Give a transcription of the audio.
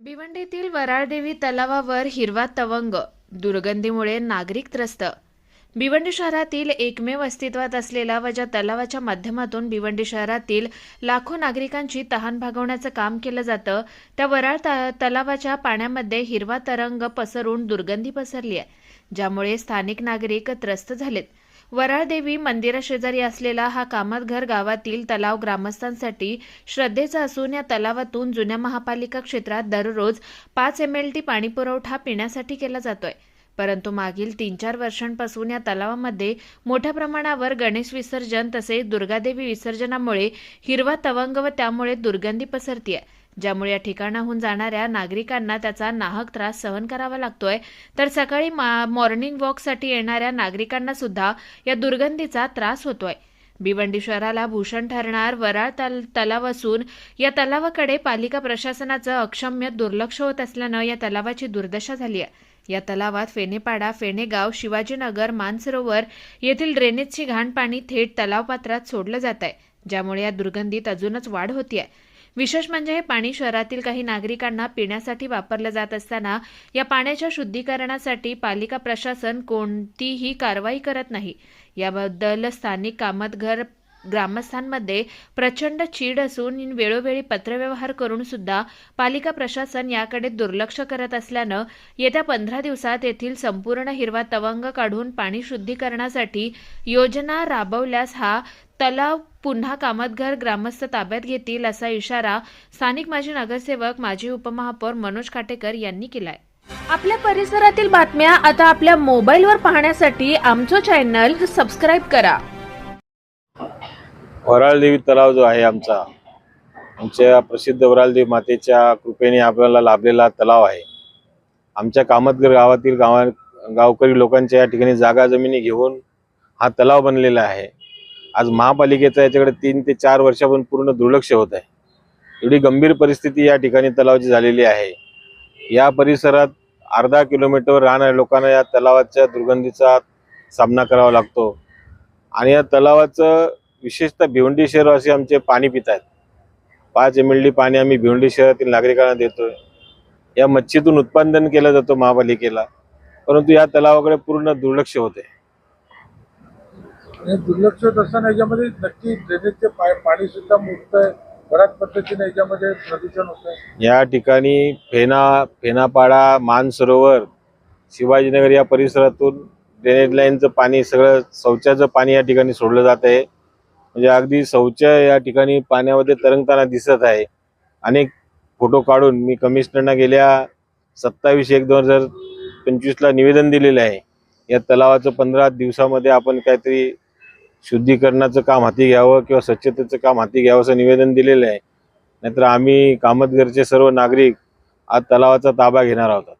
भिवंडीतील वराळदेवी तलावावर हिरवा तवंग दुर्गंधीमुळे नागरिक त्रस्त. भिवंडी शहरातील एकमेव अस्तित्वात असलेला व ज्या तलावाच्या माध्यमातून भिवंडी शहरातील लाखो नागरिकांची तहान भागवण्याचं काम केलं जातं त्या वराळ त- तलावाच्या पाण्यामध्ये हिरवा तरंग पसरून दुर्गंधी पसरली आहे ज्यामुळे स्थानिक नागरिक त्रस्त झालेत. वराळदेवी मंदिराशेजारी असलेला हा कामतघर गावातील तलाव ग्रामस्थांसाठी श्रद्धेचा असून या तलावातून जुन्या महापालिका क्षेत्रात दररोज पाच एम एल टी पाणीपुरवठा पिण्यासाठी केला जातोय. परंतु मागील तीन चार वर्षांपासून या तलावामध्ये मोठ्या प्रमाणावर गणेश विसर्जन तसेच दुर्गादेवी विसर्जनामुळे हिरवा तवंग व त्यामुळे दुर्गंधी पसरतीये. ज्यामुळे या ठिकाणाहून जाणाऱ्या नागरिकांना त्याचा नाहक त्रास सहन करावा लागतोय. तर सकाळी मा- मॉर्निंग वॉकसाठी येणाऱ्या नागरिकांना सुद्धा या दुर्गंधीचा त्रास होतोय. भिवंडी शहराला भूषण ठरणार वराळ तल तलाव असून या तलावाकडे पालिका प्रशासनाचं अक्षम्य दुर्लक्ष होत असल्यानं या तलावाची दुर्दशा झाली आहे. या तलावात फेनेपाडा फेनेगाव शिवाजीनगर मानसरोवर येथील ड्रेनेजची घाण पाणी थेट तलावपात्रात सोडलं जात आहे ज्यामुळे या दुर्गंधीत अजूनच वाढ होती आहे विशेष म्हणजे हे पाणी शहरातील काही नागरिकांना पिण्यासाठी वापरलं जात असताना या पाण्याच्या शुद्धीकरणासाठी पालिका प्रशासन कोणतीही कारवाई करत नाही. याबद्दल स्थानिक कामतघर ग्रामस्थांमध्ये प्रचंड चीड असून वेळोवेळी पत्रव्यवहार करून सुद्धा पालिका प्रशासन याकडे दुर्लक्ष करत असल्यानं येत्या पंधरा दिवसात येथील संपूर्ण हिरवा तवंग काढून पाणी शुद्धीकरणासाठी योजना राबवल्यास हा तलाव पुन्हा कामतघर ग्रामस्थ ताब्यात घेतील असा इशारा स्थानिक माजी नगरसेवक माजी उपमहापौर मनोज काटेकर यांनी केलाय. आपल्या परिसरातील बातम्या आता आपल्या मोबाईलवर पाहण्यासाठी आमचं चॅनल सबस्क्राईब करा. वराळदेवी तलाव जो आहे आमचा आमच्या प्रसिद्ध वराळदेवी मातेच्या कृपेने आपल्याला लाभलेला तलाव आहे. आमच्या कामतगर गावातील गावा गावकरी लोकांच्या या ठिकाणी जागा जमिनी घेऊन हा तलाव बनलेला आहे. आज महापालिकेचं याच्याकडे तीन ते चार वर्षापासून पूर्ण दुर्लक्ष होत आहे. एवढी गंभीर परिस्थिती या ठिकाणी तलावाची झालेली आहे. या परिसरात अर्धा किलोमीटर राहणाऱ्या लोकांना या तलावाच्या दुर्गंधीचा सामना करावा लागतो. आणि या तलावाचं विशेषतः भिवंडी शहरवासी आमचे पाणी पित आहेत. पाच एम एल डी पाणी आम्ही भिवंडी शहरातील नागरिकांना देतोय. या मच्छीतून उत्पादन केलं जातं महापालिकेला परंतु या तलावाकडे पूर्ण दुर्लक्ष होते. दुर्लक्ष होत असताना याच्यामध्ये नक्की ड्रेनेजचे पाणी सुद्धा मुक्तंय बऱ्याच पद्धतीने याच्यामध्ये प्रदूषण होत आहे या ठिकाणी फेना फेनापाडा मानसरोवर शिवाजीनगर या परिसरातून ड्रेनेज लाईनचं पाणी सगळं शौचाचं पाणी या ठिकाणी सोडलं जात आहे. म्हणजे अगदी शौच या ठिकाणी पाण्यामध्ये तरंगताना दिसत आहे. अनेक फोटो काढून मी कमिशनरना गेल्या सत्तावीस एक दोन हजार पंचवीसला निवेदन दिलेलं आहे. या तलावाचं पंधरा दिवसामध्ये आपण काहीतरी शुद्धीकरणाचं काम हाती घ्यावं किंवा स्वच्छतेचं काम हाती घ्यावं असं निवेदन दिलेलं आहे. नाहीतर आम्ही कामतगरचे सर्व नागरिक आज तलावाचा ताबा घेणार आहोत.